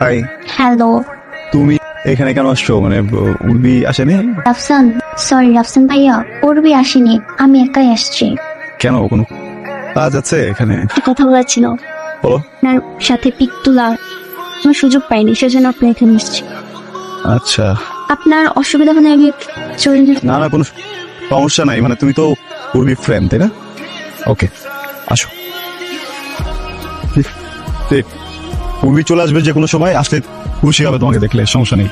Hi hello তুমি এখানে কেন আসছো? মানে উর্বি আসেনি? রাফসান সরি রাফসান ভাইয়া পূর্বে আসেনি। আমি একাই আসছি। কেন? কোনো কাজ আছে এখানে? কথা বলার ছিল। বলো। আপনার সাথে পিক তোলার কোনো সুযোগ পাইনি সেজন্য আপনার এখানে এসেছি আচ্ছা। আপনার অসুবিধা হলে আমি চলে না না কোনো সমস্যা নাই। মানে তুমি তো উর্বি ফ্রেন্ড তাই না? ওকে আসো। ঠিক, ঠিক। চলে আসবে যে কোনো সময় আসলে খুশি হবে তোমাকে দেখলে, সমস্যা নেই।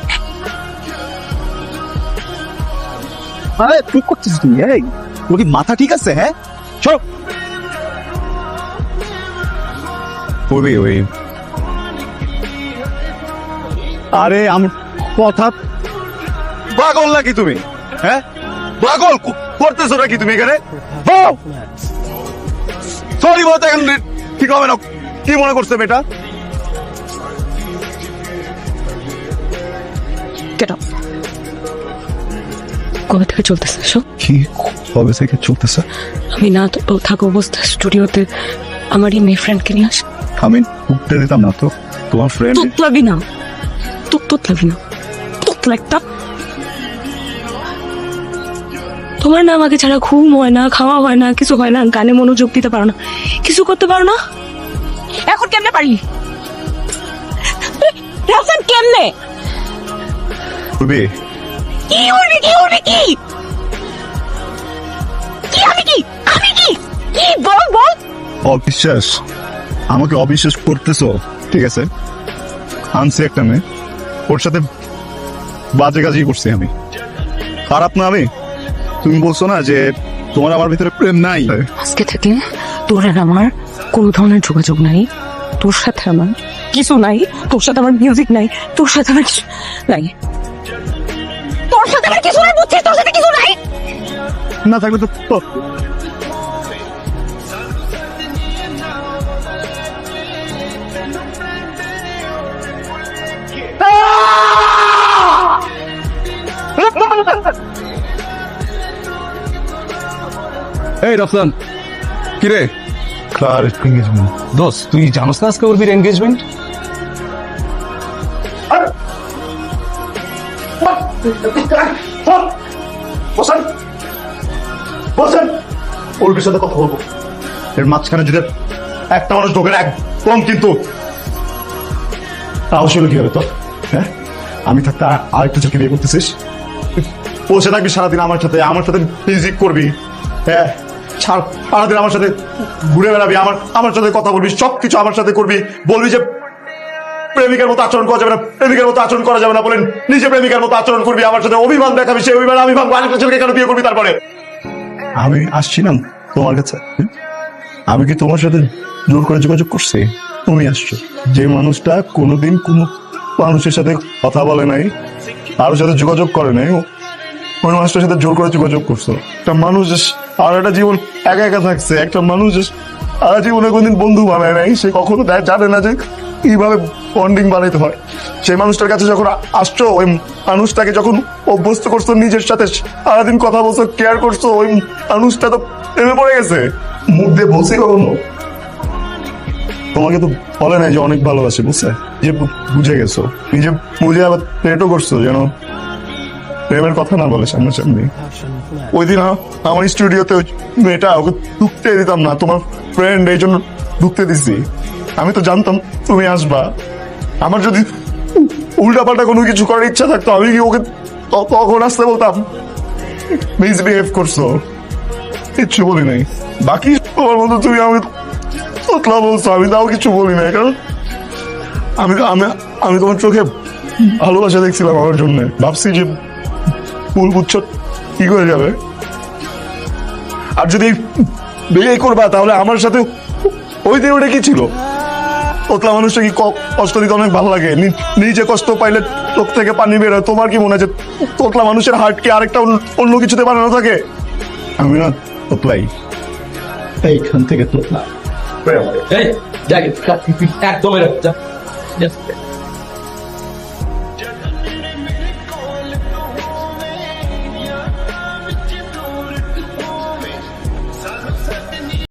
আরে কি করছিস এই কি মাথা ঠিক আছে হ্যাঁ? ওই। আরে কথা পাগল নাকি তুমি হ্যাঁ? পাগল করতেছো নাকি তুমি এখানে? সরি বলতে এখন ঠিক হবে না কি মনে করছে কবে থেকে চলতেছে সব কি কবে থেকে চলতেছে? আমি না তো থাকা অবস্থা স্টুডিওতে। মেয়ে ফ্রেন্ডকে নিয়ে আস। আমি উঠতে দিতাম না তো। তোমার ফ্রেন্ড তুত লাগি না। তুত তুত লাগি না। তুত লাগতা তোমার না আমাকে ছাড়া ঘুম হয় না খাওয়া হয় না কিছু হয় না গানে মনোযোগ দিতে পারো না। কিছু করতে পারো না? এখন কেমনে পারি রাফসান কেমনে? করবে কি উড়বি কি উড়বি কি? কি আমি কি? আমি কি? কি? বল বল। অবিশ্বাস। আমাকে অবিশ্বাস করতেছো। ঠিক আছে। আনছি একটা মেয়ে। ওর সাথে বাজে কাজই করছি আমি। খারাপ না আমি? তুমি বলছো না যে তোমার আমার ভিতরে প্রেম নাই? আজকে থেকে তোর আর আমার কোনো ধরনের যোগাযোগ নাই। তোর সাথে আমার কিছু নাই। তোর সাথে আমার মিউজিক নাই। তোর সাথে আমার কিছু নাই। তোর সাথে আমার কিছু নাই বুঝছিস তোর সাথে কিছু নাই? না থাকলে তো এই রফসান। কিরে? কার এঙ্গেজমেন্ট দোস্ত তুই জানোস না আজকে উর্বির এঙ্গেজমেন্ট কথা বলব। এর মাঝখানে যদি একটা মানুষ ঢোকে না, একদম কিন্তু তাও ছিল কি হবে তো হ্যাঁ? আমি থাকতে আর- আরেকটা ছেলেকে বিয়ে করতেছিস বসে থাকবি সারাদিন আমার সাথে আমার সাথে মিউজিক করবি। হ্যাঁ? সারাদিন আমার সাথে ঘুরে বেড়াবি, আমার আমার সাথে কথা বলবি সব কিছু আমার সাথে করবি। বলবি যে প্রেমিকার মতো আচরণ করা যাবে না, প্রেমিকার মতো আচরণ করা যাবে না বলেন। নিজে প্রেমিকার মতো আচরণ করবি, আমার সাথে অভিমান দেখাবি, সেই অভিমান আমি ভাববো আরেকটা ছেলেকে কেন বিয়ে করবি তারপরে? আমি আসছিলাম তোমার কাছে। আমি কি তোমার সাথে জোর করে যোগাযোগ করছি? তুমি আসছো। যে মানুষটা কোনোদিন কোনো মানুষের সাথে কথা বলে নাই, কারোর সাথে যোগাযোগ করে নাই, ওই মানুষটার সাথে জোর করে যোগাযোগ করছ। একটা মানুষ আর একটা জীবন একা একা থাকছে, একটা মানুষ সারা জীবনে কোনদিন বন্ধু বানায় নাই, সে কখনো জানে না যে কীভাবে বন্ডিং বানাইতে হয়। সেই মানুষটার কাছে যখন আসছো, ওই মানুষটাকে যখন অভ্যস্ত করছ, নিজের সাথে সারাদিন কথা বলছো কেয়ার করছ, ওই মানুষটা তো প্রেমে পড়ে গেছে। মুখ দিয়ে বলছি কখনো? তোমাকে তো বলে নাই যে অনেক ভালোবাসে বুঝছে যে বুঝে গেছো। নিজে বুঝে আবার প্লেটও করছ, যেন প্রেমের কথা না বলে সামনাসামনি। ওই দিন আমার স্টুডিওতে মেয়েটা ওকে ঢুকতে দিতাম না, তোমার ফ্রেন্ড এই জন্য ঢুকতে দিছি। আমি তো জানতাম তুমি আসবা। আমার যদি উল্টা পাল্টা কোনো কিছু করার ইচ্ছা থাকতো, আমি কি ওকে তখন আসতে বলতাম? মিসবিহেভ করছ। কিচ্ছু বলি নাই। বাকি তোমার মতো তুমি আমি তোতলা বলছো, আমি তাও কিছু বলি নাই, কারণ আমি আমি আমি তোমার চোখে ভালোবাসা দেখছিলাম আমার জন্য। ভাবছি যে ফুল গুচ্ছ কি করে যাবে? আর যদি বিয়ে করবা, তাহলে আমার সাথে ওই দিন ওটা কি ছিল? তোতলা মানুষটা কি কষ্ট দিতে অনেক ভালো লাগে? নিজে কষ্ট পাইলে চোখ থেকে পানি বেরোয় তোমার কি মনে হয় তোতলা মানুষের হার্ট কি আরেকটা অন্য- কিছুতে বানানো থাকে? আমি না, তোতলাই। এইখান থেকে তোতলা। একদম